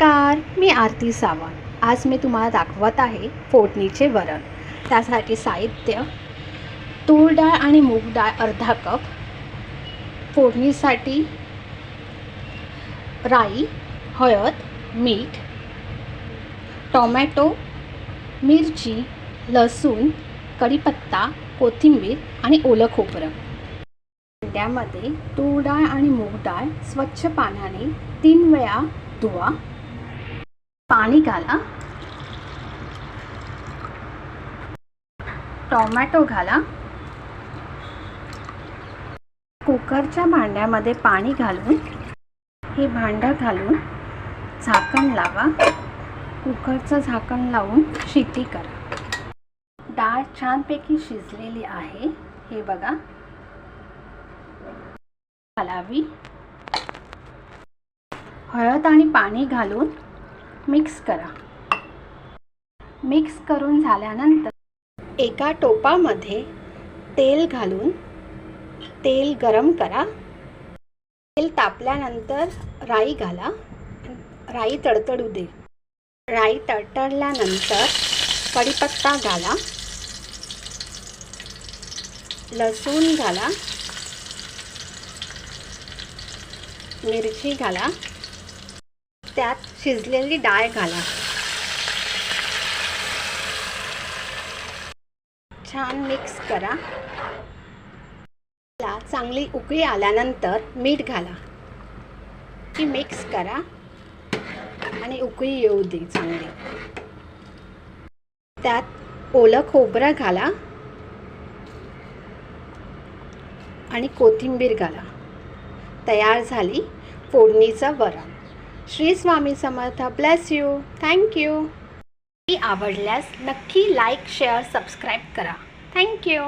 Car मी आरती सावंत. आज मी तुम्हाला दाखवत आहे फोडणीचे वरण. त्यासाठी साहित्य तूर डाळ आणि मूग डाळ अर्धा कप. फोडणीसाठी राई हळद मीठ टोमॅटो मिरची लसूण कढीपत्ता कोथिंबीर आणि ओलं खोबरं. भांड्यामध्ये तूर डाळ आणि मूग डाळ स्वच्छ पाण्याने तीन वेळा धुवा. पाणी घाला. टोमॅटो घाला. कुकरच्या भांड्यामध्ये पाणी घालून हे भांडं घालून झाकण लावा. कुकरचं झाकण लावून शिटी करा. डाळ छानपैकी शिजलेली आहे. हे बघा. घालावी. हळद आणि पाणी घालून मिक्स करा. मिक्स करून झाल्यानंतर एका टोपामध्ये तेल घालून तेल गरम करा. तेल तापल्यानंतर राई घाला. राई तडतडू दे. राई तडतडल्यानंतर कढीपत्ता घाला. लसूण घाला. मिरची घाला. त्यात शिजलेली डाळ घाला. छान मिक्स करा. चांगली उकळी आल्यानंतर मीठ घाला. ती मिक्स करा आणि उकळी येऊ दे चांगली. त्यात ओलं खोबरं घाला आणि कोथिंबीर घाला. तयार झाली फोडणीचं वरण. Shri Swami Samarth. Bless you thank you आवडल्यास नक्की लाईक शेअर सबस्क्राईब करा. Thank you